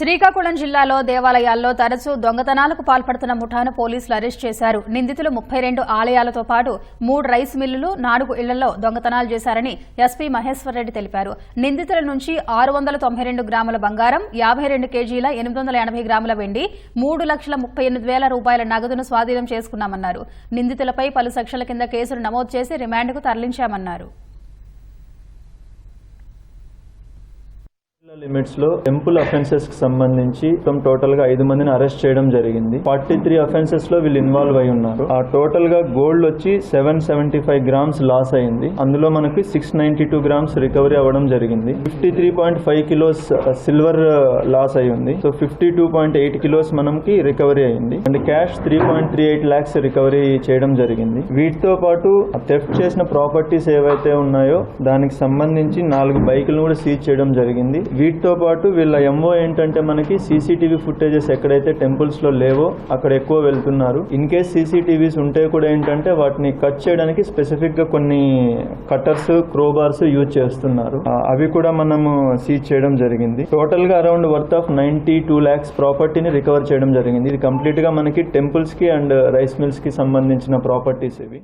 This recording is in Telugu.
శ్రీకాకుళం జిల్లాలో దేవాలయాల్లో తరచూ దొంగతనాలకు పాల్పడుతున్న ముఠాను పోలీసులు అరెస్ట్ చేశారు. నిందితులు ముప్పై రెండు ఆలయాలతో పాటు మూడు రైస్ మిల్లులు నాలుగు ఇళ్ళలో దొంగతనాలు చేశారని ఎస్పీ మహేశ్వరరెడ్డి తెలిపారు. నిందితుల నుంచి ఆరు వందల తొంభై రెండు గ్రాముల బంగారం యాభై రెండు కేజీల ఎనిమిది వందల ఎనభై గ్రాముల వెండి మూడు లక్షల ముప్పై ఎనిమిది వేల రూపాయల నగదును స్వాధీనం చేసుకున్నామన్నారు. నిందితులపై పలు సెక్షన్ల కింద కేసులు నమోదు చేసి రిమాండ్కు తరలించామన్నారు. లిమిట్స్లో టెంపుల్ అఫెన్సెస్కి సంబంధించి మొత్తం టోటల్గా ఐదు మందిని అరెస్ట్ చేయడం జరిగింది. ఫార్టీ త్రీ అఫెన్సెస్లో వీళ్ళు ఇన్వాల్వ్ అయి ఉన్నారు. ఆ టోటల్గా గోల్డ్ వచ్చి seven seventy five grams loss అయింది. అందులో మనకి six ninety two grams recovery అవ్వడం జరిగింది. Fifty three point five kilos silver loss అయి ఉంది. So fifty two point eight kilos మనకి రికవరీ అయింది. And cash three point three eight lakhs recovery చేయడం జరిగింది. వీటితో పాటు థెఫ్ట్ చేసిన ప్రాపర్టీస్ ఏవైతే ఉన్నాయో దానికి సంబంధించి నాలుగు బైకులను కూడా సీజ్ చేయడం జరిగింది. వీటితో పాటు వీళ్ళ ఎంఓ ఏంటంటే మనకి సీసీటీవీ ఫుటేజెస్ ఎక్కడైతే టెంపుల్స్లో లేవో అక్కడ ఎక్కువ వెళ్తున్నారు. ఇన్ కేస్ సీసీటీవీస్ ఉంటే కూడా ఏంటంటే వాటిని కట్ చేయడానికి స్పెసిఫిక్గా కొన్ని కట్టర్స్ క్రోబార్స్ యూజ్ చేస్తున్నారు. అవి కూడా మనము సీజ్ చేయడం జరిగింది. టోటల్గా around worth of ninety two lakhs ప్రాపర్టీని రికవర్ చేయడం జరిగింది. ఇది కంప్లీట్గా మనకి టెంపుల్స్కి అండ్ రైస్ మిల్స్కి సంబంధించిన ప్రాపర్టీస్ ఇవి.